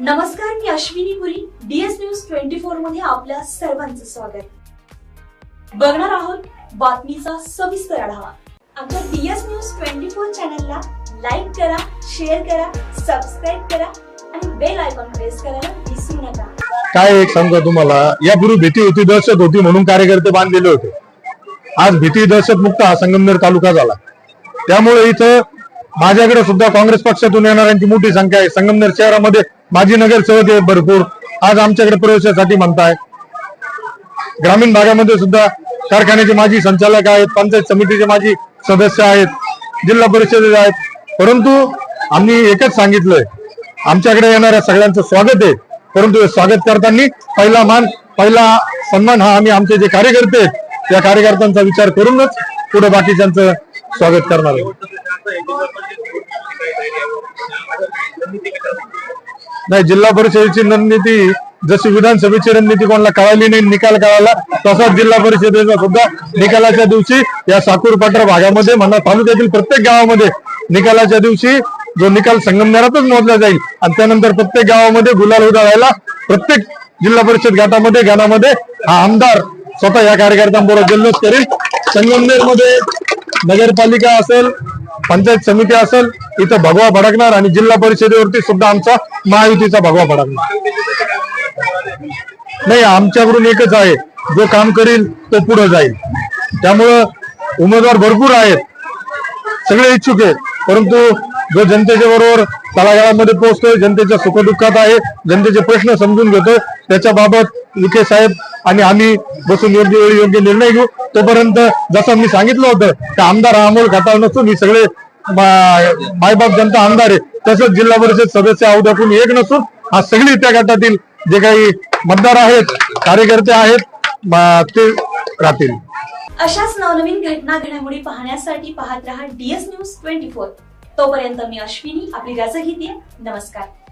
नमस्कार मी Ashwini Puri DS news twenty फोरमध्ये आपल्या सर्वांचं स्वागत. बघणार आहोत बातमीचा सविस्तर आढावा. आमच्या डीएस न्यूज ट्वेंटी फोर चॅनलला लाईक करा शेअर करा सबस्क्राईब करा आणि बेल आयकॉन प्रेस करायला विसरू नका. काय एक सांगतो तुम्हाला यापूर्वी भीती होती दहशत होती म्हणून कार्यकर्ते बांधलेले होते. आज भीती दहशत मुक्त हा संगमनेर तालुका झाला. त्यामुळे इथं माझ्याकडे सुद्धा काँग्रेस पक्षातून येणाऱ्यांची मोठी संख्या आहे. संगमनेर शहरामध्ये माजी नगरसेवक आहे भरपूर. आज आमच्याकडे प्रवेशासाठी म्हणताय. ग्रामीण भागामध्ये सुद्धा कारखान्याचे माजी संचालक आहेत पंचायत समितीचे माजी सदस्य आहेत जिल्हा परिषदेचे आहेत. परंतु आम्ही एकच सांगितलंय आमच्याकडे येणाऱ्या सगळ्यांचं स्वागत आहे. परंतु स्वागत करताना पहिला मान पहिला सन्मान हा आम्ही आमचे जे कार्यकर्ते आहेत त्या कार्यकर्त्यांचा विचार करूनच पुढे बाकीच्यांचं स्वागत करणार आहे नाही जिल्हा परिषदेची रणनीती जशी विधानसभेची रणनीती कोणाला कळाली नाही निकाल कळाला तसाच जिल्हा परिषदेचा सुद्धा निकालाच्या दिवशी या साकूर पठार भागामध्ये म्हणा तालुक्यातील प्रत्येक गावामध्ये निकालाच्या दिवशी जो निकाल संगमनेरातच मोजला जाईल. आणि त्यानंतर प्रत्येक गावामध्ये गुलाल उधळायला प्रत्येक जिल्हा परिषद गटामध्ये गाण्यामध्ये हा आमदार स्वतः या कार्यकर्त्यांबरोबर जल्लोष करेल. संगमनेरमध्ये नगरपालिका असेल पंचायत समिती असेल इथं भगवा भडकणार आणि जिल्हा परिषदेवरती सुद्धा आमचा महायुतीचा भगवा भडकणार. नाही आमच्याकडून एकच आहे जो काम करील तो पुढे जाईल. त्यामुळं उमेदवार भरपूर आहेत सगळे इच्छुक आहेत परंतु जो जनतेच्या बरोबर तळागाळामध्ये पोहोचतोय जनतेच्या सुखदुःखात आहे जनतेचे प्रश्न समजून घेतोय त्याच्याबाबत विखे साहेब आणि आम्ही बसून योग्य वेळी योग्य निर्णय घेऊ. तोपर्यंत जसं मी सांगितलं होतं की आमदार हा अमोल खताळ नसून ही सगळे मा- मायबाप जनता आमदार आहे. तसंच जिल्हा परिषद सदस्य अवध्यातून एक नसून हा सगळी त्या गटातील जे काही मतदार आहेत कार्यकर्ते आहेत ते राहतील. अशाच नवनवीन घटना घडामोडी पाहण्यासाठी पाहत रहा डीएस न्यूज ट्वेंटी फोर. तोपर्यंत मी अश्विनी आपली रजा घेते नमस्कार.